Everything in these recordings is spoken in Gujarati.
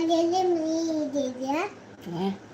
Annem iyi dedi. He?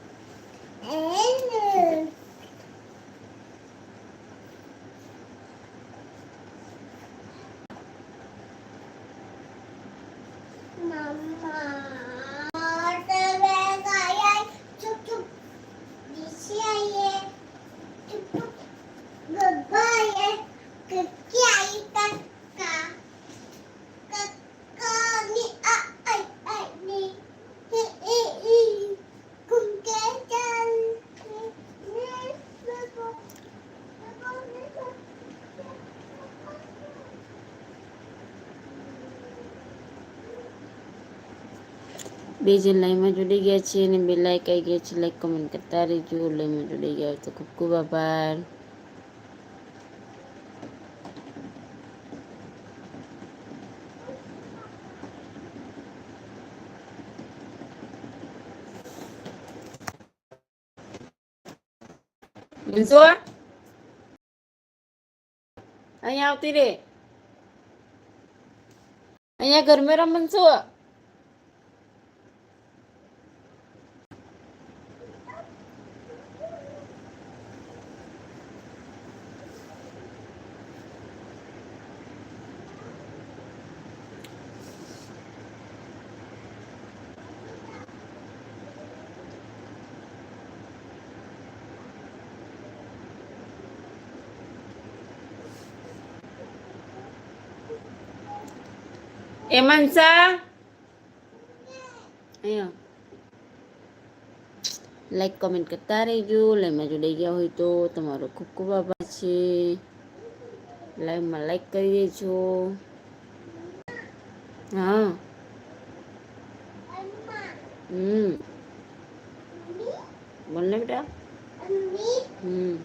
બે જણ લાઈનમાં જોડી ગયા છે અને બે લાઈક આવી ગયા છે લાઈક કમેન્ટ કરતા રહેજો લાઈનમાં જોડી ગયા હોય તો ખૂબ ખૂબ આભાર મનસો અહીંયા આવતી રે અહીંયા ઘરમાં રમ મનસો એ મનસા અહીંયા લાઈક કોમેન્ટ કરતા રહેજો લાઈવમાં જોડાઈ ગયા હોય તો તમારો ખૂબ ખૂબ આભાર છે લાઈવમાં લાઈક કરી દેજો હા હમ બોલ ને બેટા હમ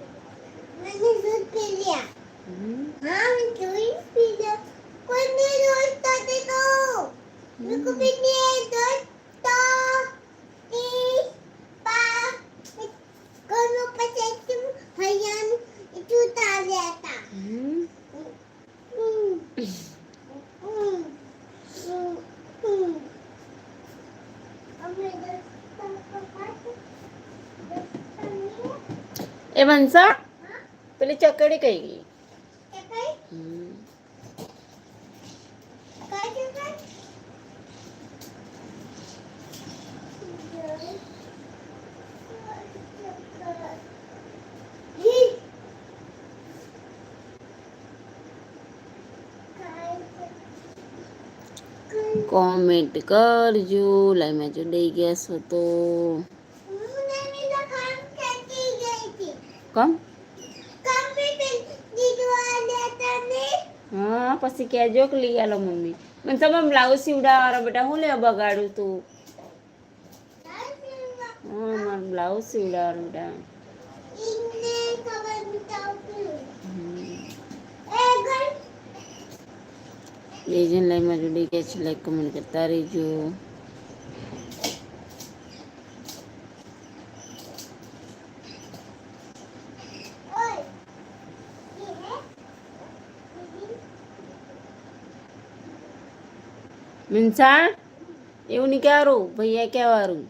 ए वंशा पहले चकड़ी कही गई कमेंट कर जो लाइ मैं जो डे गया सो तो કમ? હા પછી કહેજો કે લઈ આલો મમ્મી. મને તમે બ્લાઉઝ સીવડાવવાનો બેટા હું લેવા બગાડું તું? હા મારું બ્લાઉઝ સીવડાવવાનું બેટા બે જણ લાઈવમાં જોડાઈ ગયા છે લાઈક કમેન્ટ કરતા રહેજો. મિનસા એવું નહીં કહેવાનું ભૈયા કહેવાનું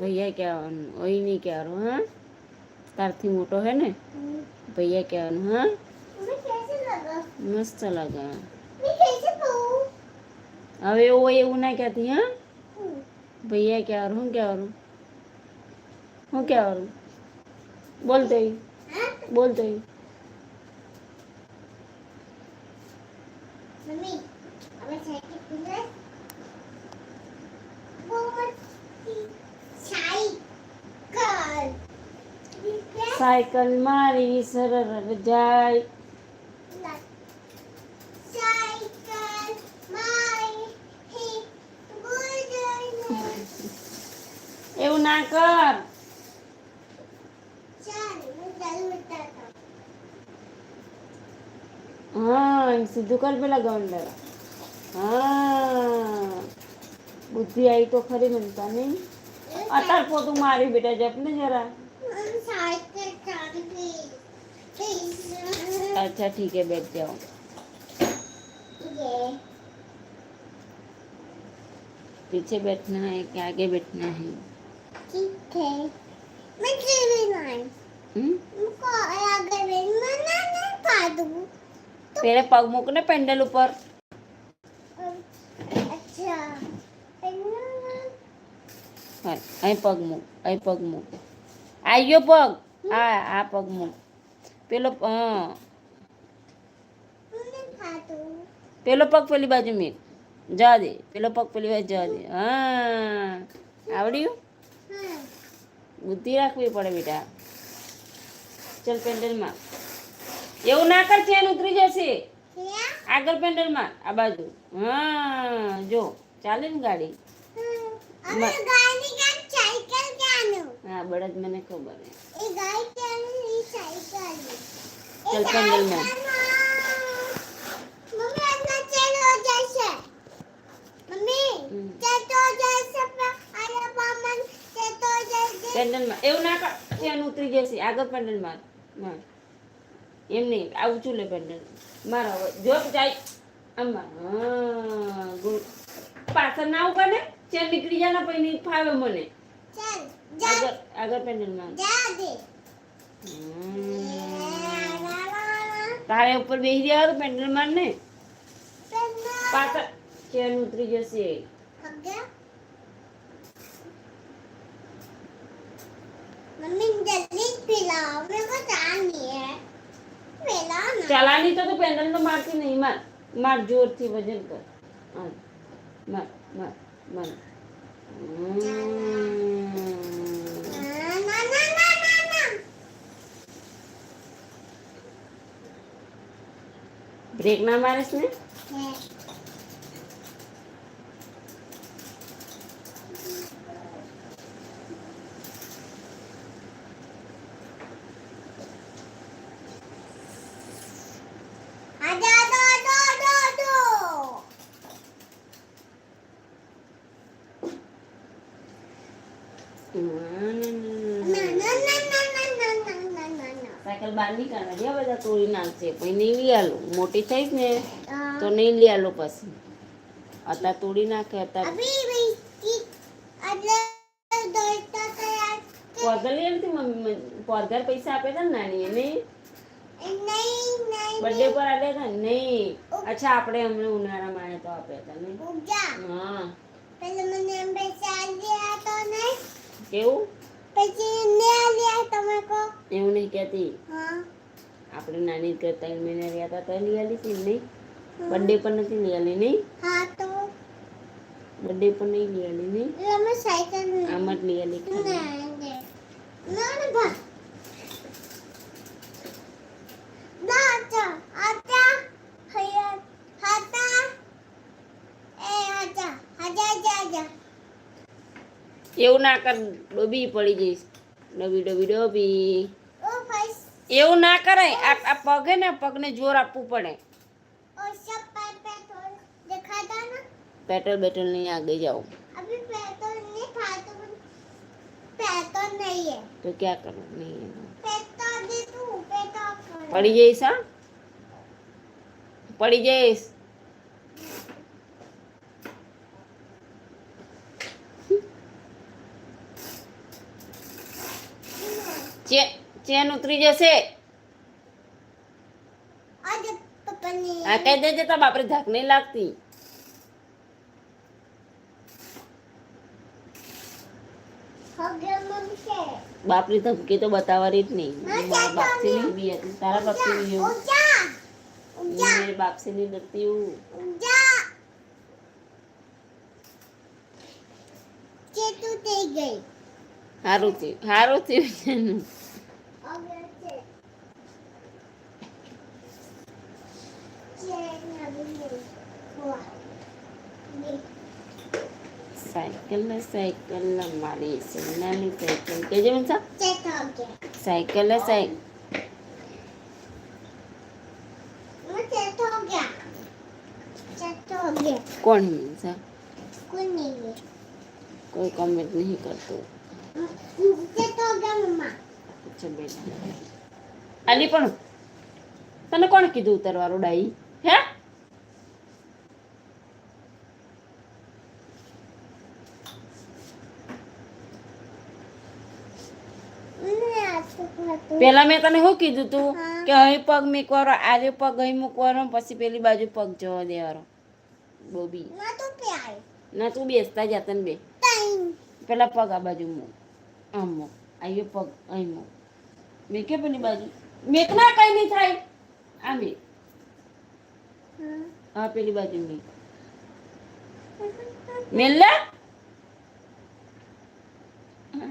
ભૈયા કહેવાનું ઓય નહીં કહેવાનું હા તારથી મોટો હે ને ભૈયા કહેવાનું હા મસ્ત લાગે હવે એવું હોય એવું ના કહેતી હા ભૈયા કહેવાનું શું કહેવાનું શું કહેવાનું બોલ તો સાયકલ મારી સરળ જાય સાયકલ મારી હી ગુડ ના કર ચાલ હું ચાલુ ઉતારતો હા એમ સીધું કર પેલા ગોંડલ હા બુદ્ધિ આવી તો ખરી મનતા નહીં અત્યારે પોતું મારી બેટા જપ ને જરા अच्छा ठीक है बैठ जाओ ये पीछे बैठना है कि आगे बैठना है ठीक है मैं टीवी नहीं हम्म? मुझको आगे मैं ना ना खा दूँ પેલે પગ મૂક ને પેન્ડલ ઉપર अच्छा હા અહીં પગ મૂક અહીં પગ મૂક આયો પગ આ આ પગ મૂક પેલો હા પેલો પગ પેલી બાજુ મીર જવા દે. પેલો પગ પેલી બાજુ જવા દે. હા. આવડ્યું? બુદ્ધિ રાખવી પડે બેટા. ચલ પેન્ડલમાં. એવું ના કર ચેન ઉતરી જશે. આગળ પેન્ડલમાં. આ બાજુ. હા જો. ચાલે ને ગાડી? હા બળદ મને ખબર ચલ પેન્ડલમાં. પેન્ડલમાં. એવું ના ત્યાં ઉતરી જશે આગળ પેન્ડલમાં. એમ નહીં. આ ઊંચું લે પેન્ડલ. મારો જો જાય. આમાં. હા પાછળ ના ઊભા ને? ચેન નીકળી જાય ને પછી ફાવે મને. આગળ આગળ પેન્ડલમાં. તારે ઉપર બેસી રહ્યા પેન્ડલમાં ને? પાછળ ચેન ઉતરી જશે. चलानी तो तो पेंडल तो मारती नहीं मार मार ज़ोर थी वज़न कर हाँ, मार मार मार। मार। ब्रेक ना मारे इसने કાના જે બધા તોડી નાખશે પછી નહીં લઈ આલું મોટી થઈશ ને તો નહીં લઈ આલું પછી અત્યારે તોડી નાખે અત્યારે લઈ આવતી મમ્મી પોધર પૈસા આપે હતા નાની એને બર્થડે પર આપ્યા હતા નહીં અચ્છા આપણે અમને ઉનાળા માણે તો આપ્યા હતા નહીં હા પેલા મને પૈસા આપ્યા તો નહીં કેવું પછી ને લ્યા તમે કો એવું નહીં કહેતી. હા. આપણે નાની કરતા મહિના રહ્યા હતા તો લઈ આલી હતી નહીં? બર્થડે પર નથી લઈ નહીં? હા તો? બર્થડે પર નહીં લઈ આલી નહીં? અમે સાયકલ આમ જ લઈ આલી ના ના ના. ભા. Yeah. એવું ના કર, ડોબી પડી જઈશ. ડબી ડબી, ડોબી. એવું ના કરાય. આ પગે ને, પગને જોર આપવું પડે. પેટ્રોલ બેટ્રોલ નહીં આગળ જાઓ. તો ક્યાં કરો નહીં. પડી જઈશ, હા? પડી જઈશ. ચેન ઉતરી જશે આ કહી દેજે તો બાપરે ધાક નહીં લાગતી. બાપરી ધમકી તો બતાવવાની જ નહીં. મારા બાપસી ની. બી હતી. તારા બાપસી ની એવું મેરે બાપસી ની નથી એવું હારું થયું. સારું થયું સાયકલ ને સાયકલ ને મારી સોનાની સાયકલ કેજે મનસા સાયકલ ને સાયકલ कौन मीन्सा कोई कमेंट नहीं करते अच्छा बेटा अली पण તને કોણ કીધું ઉતરવાનું ડાઈ હે પેલા મેં તને શું કીધું તું? કે અહીં પગ મૂકવાનો આજે પગ અહીં મૂકવારો પછી પેલી બાજુ પગ જવા દેવાનો. બોબી. ના તું બેસતા જતા ને બે. પેલા પગ આ બાજુ મૂક. આમ મૂક. આવ્યો પગ અહીં મૂક. મેકે પેલી બાજુ. મેક ના કઈ નહીં થાય. આ મેક. હા. પેલી બાજુ મેં મેલ્લા?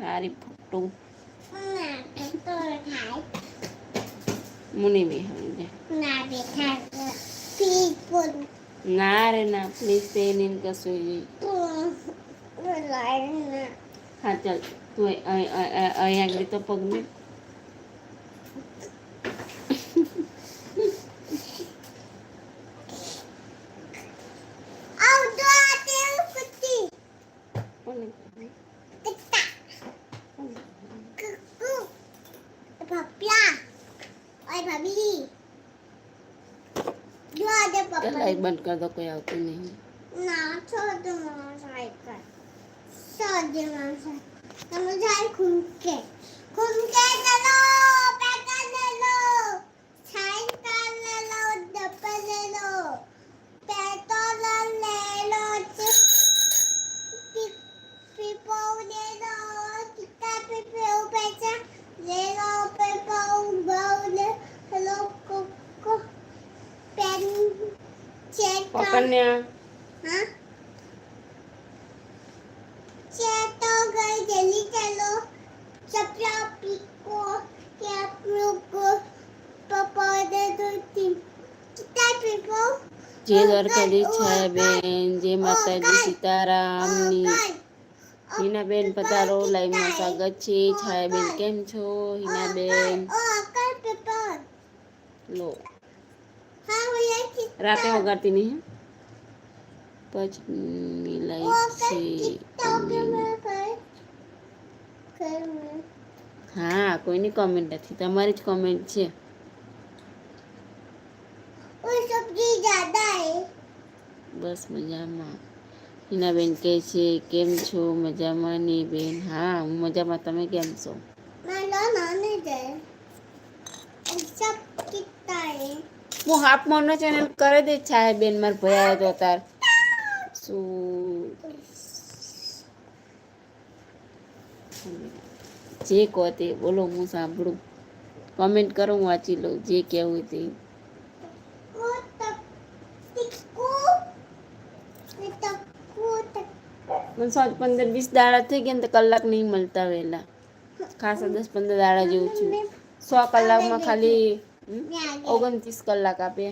હારી ફોટો. মুনি বিহারে না বিহার পিপল না রে না প্লিজ পেন ইন কা সুই હા ચાલ તું અહીંયા આગળ તો પગ મેળ छोड़ कर दो कोई आती नहीं। ना, छोड़ दो मम्मा साइकिल छोड़ दो मम्मा साइकिल हम जाए घूम के। घूम के चलो पैकर ले लो साइड ले लो। डब्बा ले लो જે દ્વારકાધીશ છે બેન જે માતાજી સીતારામની. હિનાબેન પધારો લાઈવમાં સ્વાગત છે. છાયાબેન કેમ છો? હિનાબેન લો. कर पेपर લો हाँ वो ये कितना રાતે વગાડતી નહીં હે? પંચમી वो લાઈવ कर છે कितना के मैं कर कर मैं હા કોઈની કોમેન્ટ નથી તમારી જ કોમેન્ટ છે वो सब्जी ज्यादा है બસ મજામાં હિનાબેન કહે છે કેમ છો મજામાં ને બેન હા હું મજામાં તમે કેમ છો मैं लो नाने दे सब कितना है હું હાફ મોનો ચેનલ કરી દે છાયા બેન માર ભયા હતો તાર. શું? જે કહો તે, બોલો હું સાંભળું. કમેન્ટ કરો, હું વાંચી લઉં. જે કહેવું તે. મને સાંજ પંદર વીસ દાડા થઈ ગયા ને તો કલાક નહીં મળતા વહેલા. ખાસા દસ પંદર દાડા જેવું છું. સો કલાકમાં ખાલી. ઓગણત્રીસ કલાક આપે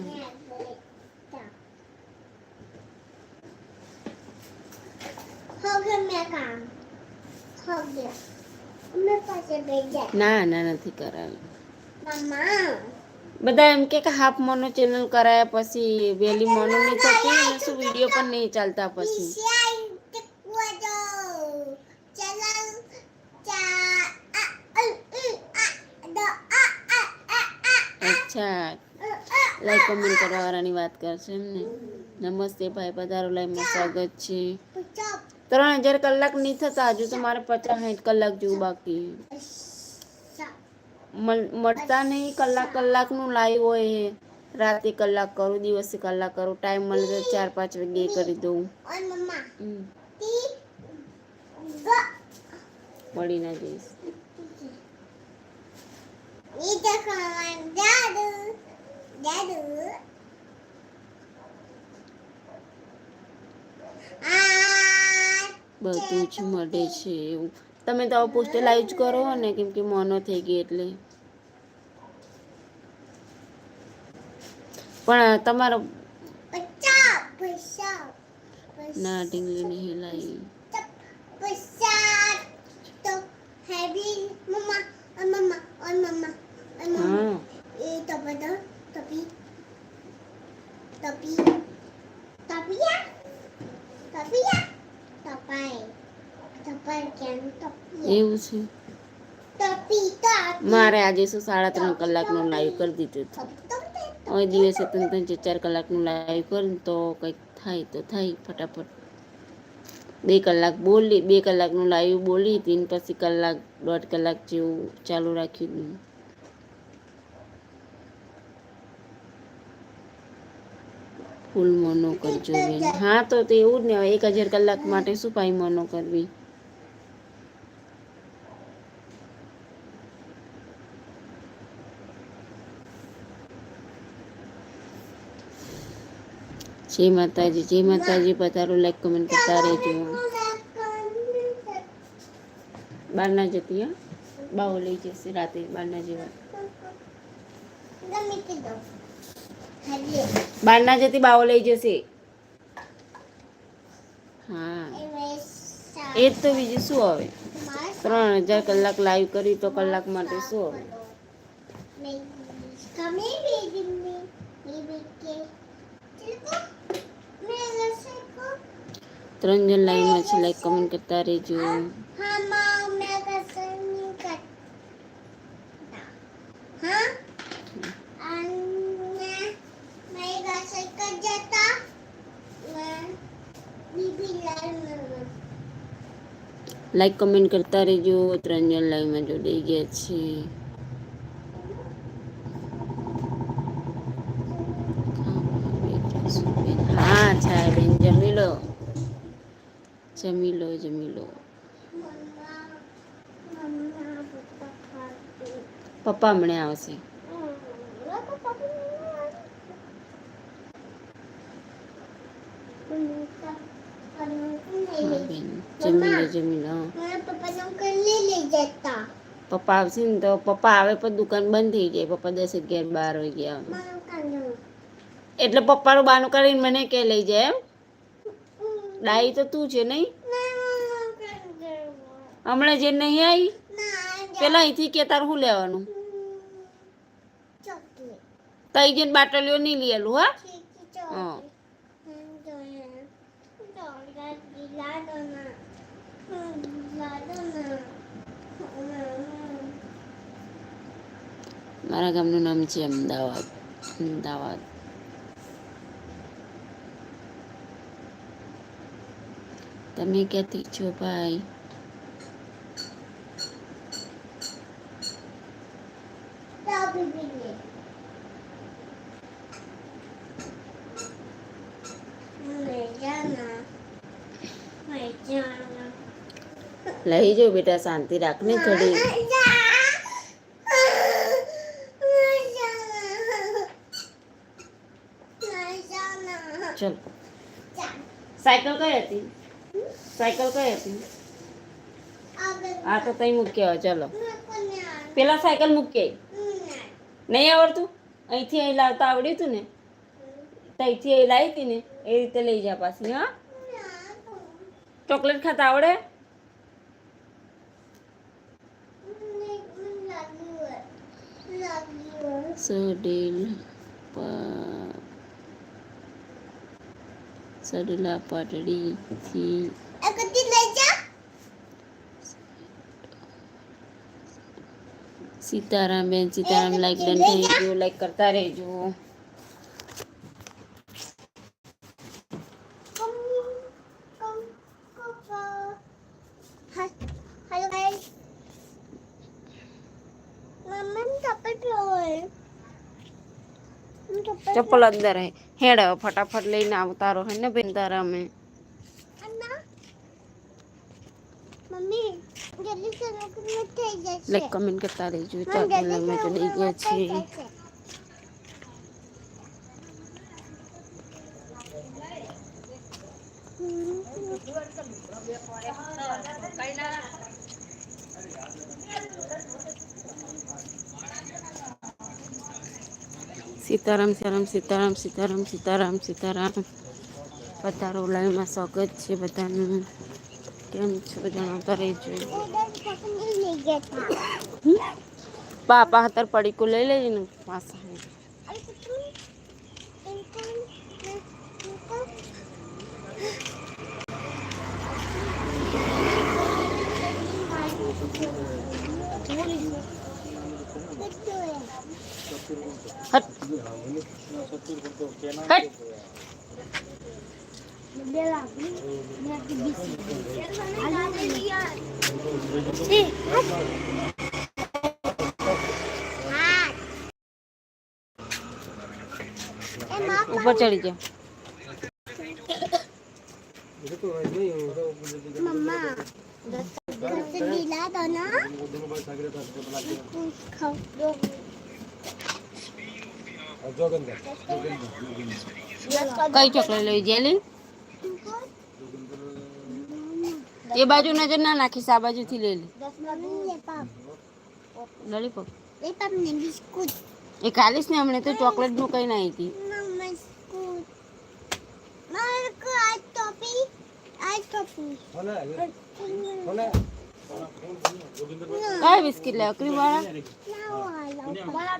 ના ના નથી કરાયું બધા એમ કે હાફ મોનો ચેનલ કરાયા પછી વહેલી મોનો નહીં થતી શું વિડીયો પણ નહીં ચાલતા પછી અચ્છા. લાઈક કમેન્ટ કરવાવાળાની વાત કરશે એમ ને નમસ્તે ભાઈ પધારો. લાઈવમાં સ્વાગત છે. ત્રણ હજાર કલાક નહીં થતા હજુ તો મારે પચાસ સાઠ કલાક જેવું બાકી મળ- મળતા નહીં કલાક કલાકનું લાઈવ હોય રાતે કલાક કરું દિવસે કલાક કરું. ટાઈમ મળે તો ચાર પાંચ વાગે કરી દઉં. પડી ના જઈશ. Itu kawan dadu. Dadu. બધું જ મળે છે એવું તમે તો પોસ્ટલાઇઝ કરો ને કેમ કે મોનો થઈ ગઈ એટલે પણ તમારો. ના ઢીંગલી નહીં હિલાઈ તો હેવી મમ્મા મમ્મા ઓ મમ્મા હા એ તો બધો ટપી ટપી ટપિયા ટપિયા ટપાઈ ટપાઈ કેમ ટપિયા એવું છે ટપી ટપી મારે આજે શું સાડા ત્રણ કલાકનું લાઈવ કરી દીધું હતું હવે દિવસે ત્રણ ત્રણ ચાર ચાર કલાકનું લાઈવ કરું તો કંઈક થાય તો થાય ફટાફટ બે કલાક બોલી બે કલાકનું લાઈવ બોલી હતી ને પછી કલાક દોઢ કલાક જેવું ચાલુ રાખ્યું ફૂલ મોનો કરજો બેન હા તો તે એવું જ ને હવે એક હજાર કલાક માટે શું પાઈ મોનો કરવી જય માતાજી જય માતાજી પધારો લાઈક કમેન્ટ કરતા રહેજો બહાર ના જતી હા બાવો લઈ જશે રાતે બહાર ના જેવા ગમે તે દો હેલી બહાર ના જતી બાવો લઈ જશે. હા. એ જ તો બીજું શું હવે ત્રણ હજાર કલાક લાઈવ કરી તો કલાક માટે શું હવે. ત્રણ જણ લાઈવમાં છે લાઈક કમેન્ટ કરતા રહેજો. લાઈક કમેન્ટ કરતા રહેજો. ત્રણ જણ લાઈવમાં જોડાઈ ગયા છે. હા, છાયા બેન, જમી લો. જમી લો જમી લો. પપ્પા હમણાં આવશે Aku pakai Minta હા બેન જમી લો જમી લો. પપ્પા આવશે ને તો પપ્પા આવે પણ દુકાન બંધ થઈ જાય. પપ્પા દસ અગિયાર બાર વાગ્યા. એટલે પપ્પાનું બાનું કરીને મને કે લઈ જાય એમ? ડાઈ તો તું છે નહીં? હમણાં જે નહીં આવી પેલા અહીંથી કે તાર શું લેવાનું. તઈ જઈને બાટલીઓ નહીં લેલું હા? Ciki Coklat gila dona. Gila dona. મારા ગામનું નામ છે અમદાવાદ અમદાવાદ તમે ક્યાંથી છો ભાઈ Tapi bini. લઈ જાઓ બેટા, શાંતિ રાખને થોડી ચલો. સાયકલ કઈ હતી? સાયકલ કઈ હતી? આ તો તઈ મૂકી આવો, ચલો. પેલા સાયકલ મૂકી નહીં આવડતું? અહીંથી અહીં લાવતા આવડ્યું હતું ને? ત્યાંથી અહીં લાવી હતી ને, એ રીતે લઈ જા પાછી, હા? ચોકલેટ ખાતા આવડે? સડીલ સડલા પાટડીથી Aku tidak jah. સીતારામ બેન સીતારામ લાઈક ડન થઈ ગયું લાઈક કરતા રહેજો ચપ્પલ અંદર હે હેડ હવે ફટાફટ લઈને આવતા રહો હે ને બેન તારા અમે Anna. Mami, jadi sana aku metai jasa. Like comment કરતા રહેજો ચાર લાઈક મેં તો દઈ ગયા છે સીતારામ સીતારામ સીતારામ સીતારામ સીતારામ સીતારામ. પધારો લાઈવમાં સ્વાગત છે બધાનું. કેમ છો? જણાવતા ગયા હતા પાપા હાથર પડીકું લઈ લેજે ને. પાછા. Thank કુટું हट ऊपर चढ़ जाए मम्मा दस नीला दो ना खाओ કઈ ચોકલેટ લેવી જેલી એ બાજુ નજર ના નાખીશ આ બાજુથી લઈ લે. લોલીપોપ લેપમ ને બિસ્કુટ એ ખાલીશ ને હમણાં તો ચોકલેટનું કઈ ના હતી મમ્મા બિસ્કુટ મારે કો આ ટોપી. આ ટોપી કયા બિસ્કિટ લેવા ક્રીમ વાળા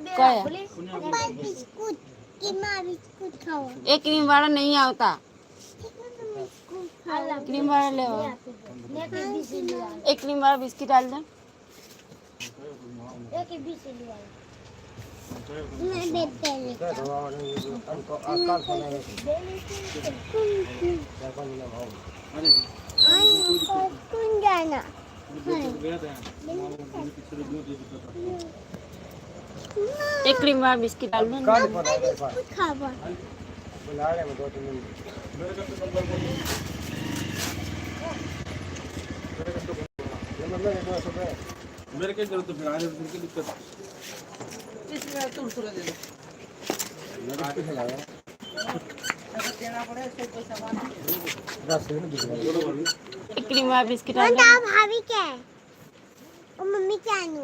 કયા પપ્પા બિસ્કુટ કેમાં બિસ્કુટ ખાઓ એ ક્રીમ વાળા નહીં આવતા બિસ્કુટ ખાઓ ક્રીમ વાળા લેવા એ ક્રીમ વાળા બિસ્કિટ આલ દે एक क्रीम वाला बिस्किट डाल दूँ दो खा बा। बुला रहे हैं दो तीन मिनट। मेरे के ज़रूरत फिर आने में की दिक्कत इसमें तुम सुरा दे दो। आगे अगर देना पड़े तो सामान दस मिनट दिखा टिकली में क्रीम और बिस्किट और भाभी क्या है? ओ मम्मी क्या नु?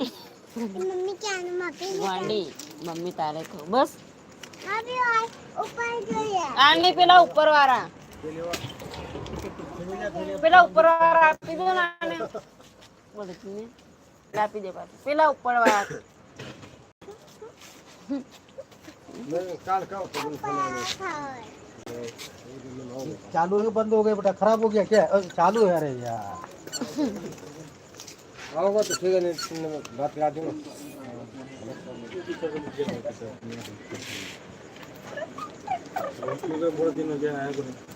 मम्मी क्या नु? मापे वाली मम्मी तारे को बस। भाभी और ऊपर जो है। आने पहला ऊपर वाला। पहला ऊपर वाला आप दे ना आने बोले तूने आप दे बात। पहला ऊपर वाला। मैं काल का ऊपर चालू है बंद हो गया बेटा खराब हो गया क्या? चालू है अरे यार। तो ठीक है तो बात करा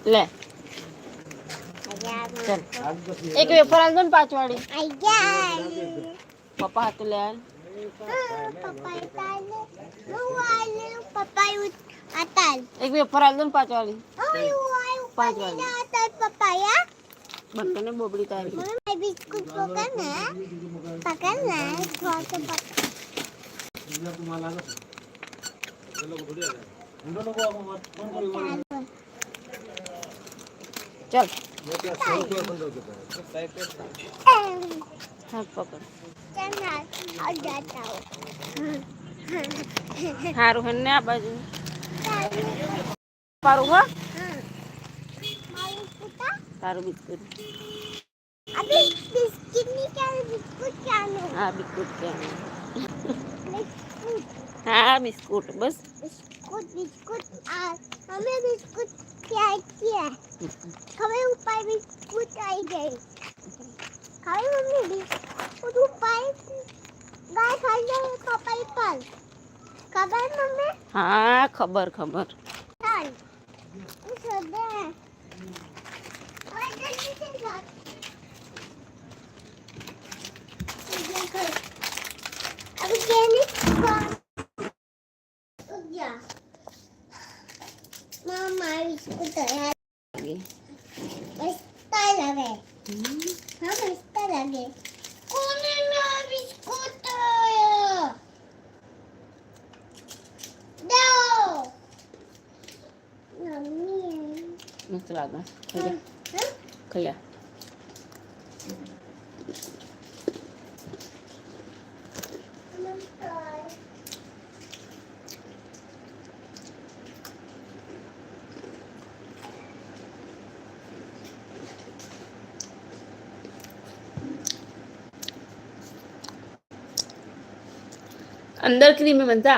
ले। चल। एक पेपर आल दोन पाच वाडी पप्पा हातले पप्पा પાંચ વાળી આઈ ગયા પપ્પા હાથે લે આલ પપ્પા તાલે હું આલે પપ્પા આતાલ એક વેફર આલ દો ને પાંચ વાળી આયુ આયુ પાંચ પાણી વાળી. આતાલ પપ્પા યા બંને બોબડી તારી મમ્મી બિસ્કુટ પકડ ને પકડ ને થોડો પકડ इंडिया को माल आना चलो थोड़ी आ जाए इन दोनों को आप मत फोन करो ચાલ मैं क्या सौ रुपया बंद हो गया साइड पे હાથ પકડ ચલ આ જાતા पारूँगा? पारू बिस्कुट। अबे बिस्किट नहीं क्या बिस्कुट क्या हाँ? बिस्कुट क्या हाँ? बिस्कुट। बस। बिस्कुट बिस्कुट हमें बिस्कुट क्या किया हमें ऊपर बिस्कुट आई गई हमें मम्मी बिस्कुट ऊपर गाय खा जाए पापा ही पाल ખબર મમ્મી હા ખબર ખબર Mama, I was good at it. It's still a bit. Mama, it's still a bit. Oh, no, no. No, te la hagas. Calla. Calla. अंदर क्रीम में बनता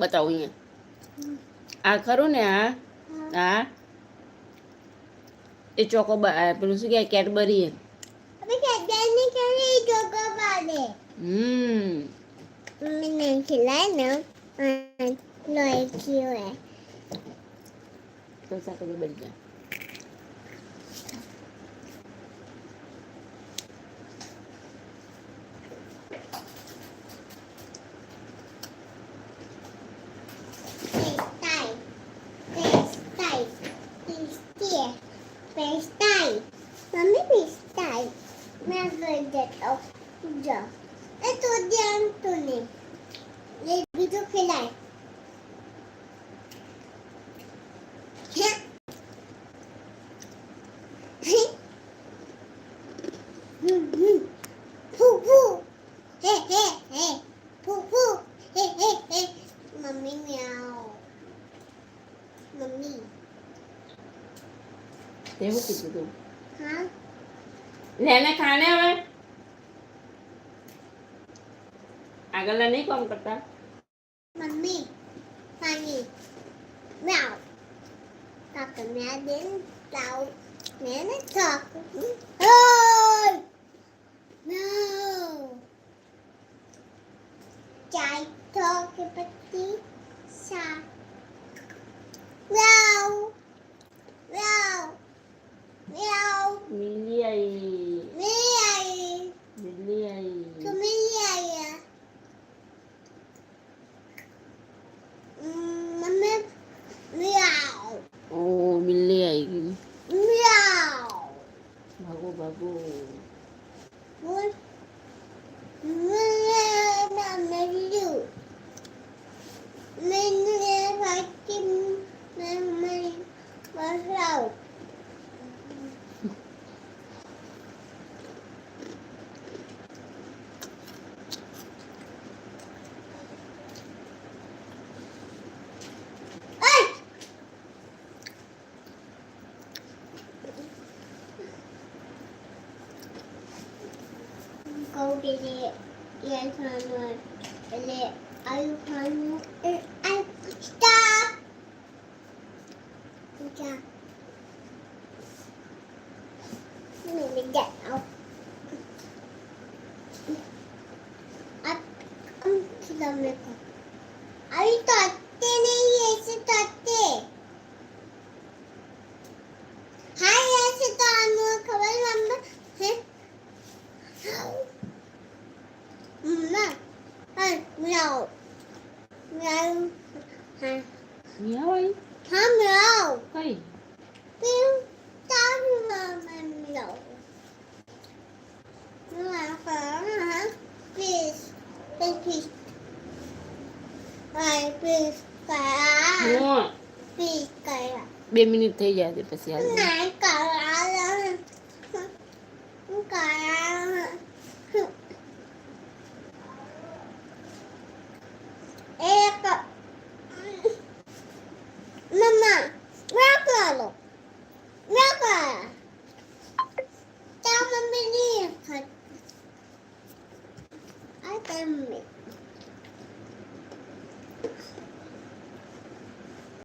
बताओ ये આ ખરું ને આ આ એ ચોકો પેલું શું કહેવાય કેડબરી હમ મને ખિલાય ને લોય ખીયો હે તો સાકરી બની જાય એવું કીધું તું. લેને ખાને હવે? આગળના નહીં કોમ કરતા? મમ્મી પાણી. મ્યાવ કાકા મેં દેન તાવ મેં ને થાક biri yer tanır. Öyle ayıkanı... Ay, stop! Güzel. Şimdi gel. At, kilometre. botellas especiales.